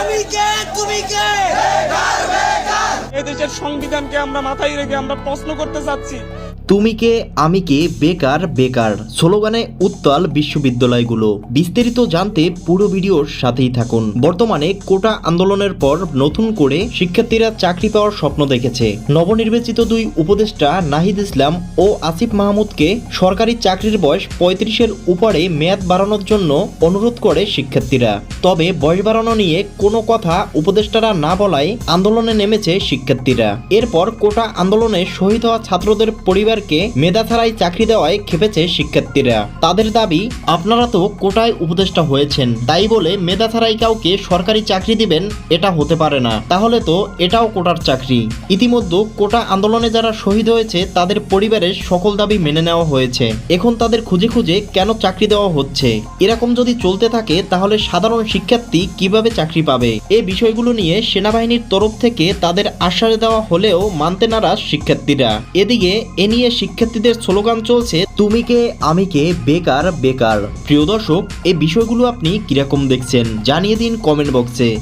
আমি কে? তুমি কে? এদেশের সংবিধানকে আমরা মাথায় রেখে আমরা প্রশ্ন করতে চাচ্ছি তুমি কে আমি কে বেকার বেকার স্লোগানে উত্তাল বিশ্ববিদ্যালয়গুলো। বিস্তারিত জানতে পুরো ভিডিওর সাথেই থাকুন। বর্তমানে কোটা আন্দোলনের পর নতুন করে শিক্ষার্থীরা চাকরি পাওয়ার স্বপ্ন দেখেছে। নবনির্বাচিত দুই উপদেষ্টা নাহিদ ইসলাম ও আসিফ মাহমুদকে সরকারি চাকরির বয়স পঁয়ত্রিশের উপরে মেয়াদ বাড়ানোর জন্য অনুরোধ করে শিক্ষার্থীরা। তবে বয়স বাড়ানো নিয়ে কোনো কথা উপদেষ্টারা না বলায় আন্দোলনে নেমেছে শিক্ষার্থীরা। এরপর কোটা আন্দোলনে শহীদ হওয়া ছাত্রদের পরিবারকে মেধা ছাড়াই চাকরি দেওয়ায় খেপেছে শিক্ষার্থীরা। তাদের দাবি, আপনারা তো কোটায় উপদেষ্টা হয়েছেন, তাই বলে মেধা ছাড়াই কাউকে সরকারি চাকরি দিবেন এটা হতে পারে না। তাহলে তো এটাও কোটার চাকরি। ইতিমধ্যে কোটা আন্দোলনে যারা শহীদ হয়েছে, তাদের পরিবারের সকল দাবি মেনে নেওয়া হয়েছে। এখন তাদের খুঁজে খুঁজে কেন চাকরি দেওয়া হচ্ছে? এরকম যদি চলতে থাকে, তাহলে সাধারণ শিক্ষার্থী কীভাবে চাকরি পাবে? এ বিষয়গুলো নিয়ে সেনাবাহিনীর তরফ থেকে তাদের আশ্বাস দেওয়া হলেও মানতে নারাজ শিক্ষার্থীরা। এদিকে এ নিয়ে শিক্ষার্থীদের স্লোগান চলছে তুমি কে আমি কে বেকার বেকার। প্রিয় দর্শক, এই বিষয়গুলো আপনি কীরকম দেখছেন জানিয়ে দিন কমেন্ট বক্সে।